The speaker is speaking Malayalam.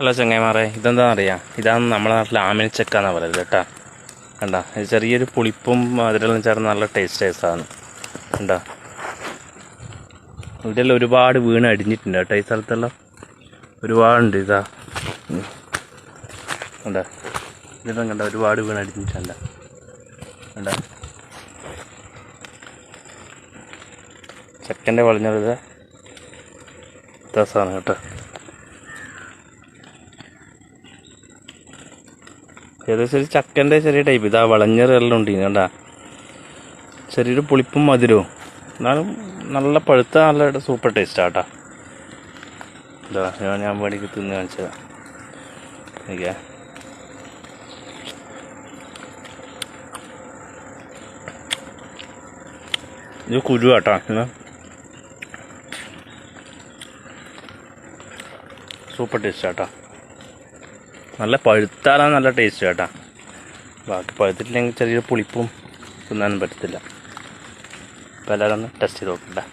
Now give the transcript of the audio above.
ഹലോ ചങ്ങായിമാരെ ഇതെന്താ അറിയാം? ഇതാണ് നമ്മുടെ നാട്ടിൽ ആമിനിച്ചക്ക എന്നാണ് പറയുന്നത് കേട്ടാ. കണ്ട? ഇത് ചെറിയൊരു പുളിപ്പും മധുരമെല്ലാം ചേർന്ന് നല്ല ടേസ്റ്റ് സാധനം. കണ്ട? ഇവിടെയെല്ലാം ഒരുപാട് വീണ് അടിഞ്ഞിട്ടുണ്ട് കേട്ടോ ഈ സ്ഥലത്തെല്ലാം. ഒരുപാടുണ്ട് ഇതാ. കണ്ട? ഇതെല്ലാം കണ്ട ഒരുപാട് വീണ് അടിഞ്ഞിട്ടുണ്ട്. കണ്ട? ചക്കന്റെ വളഞ്ഞത് ഇതാ സാധനം കേട്ടോ. ഏകദേശം ഒരു ചക്കന്റെ ചെറിയ ടൈപ്പ് ഇതാ വളഞ്ഞ ഉണ്ട്. കണ്ടാ. ചെറിയൊരു പുളിപ്പും മധുരവും. എന്നാലും നല്ല പഴുത്ത നല്ല സൂപ്പർ ടേസ്റ്റ് ആട്ടാ ഇതാ ഞാൻ ഞാൻ വേണ്ടിക്ക് തിന്ന് കാണിച്ചതാ ഓക്കെ ഇത് ആട്ടാ സൂപ്പർ ടേസ്റ്റ് ആട്ടാ നല്ല പഴുത്താലാണ് നല്ല ടേസ്റ്റ് കേട്ടാ. ബാക്കി പഴുത്തിട്ടില്ലെങ്കിൽ ചെറിയൊരു പുളിപ്പും തിന്നാനും പറ്റത്തില്ല. അപ്പോൾ എല്ലാവരും ഒന്ന് ടെസ്റ്റ് ചെയ്ത് നോക്കട്ടെ.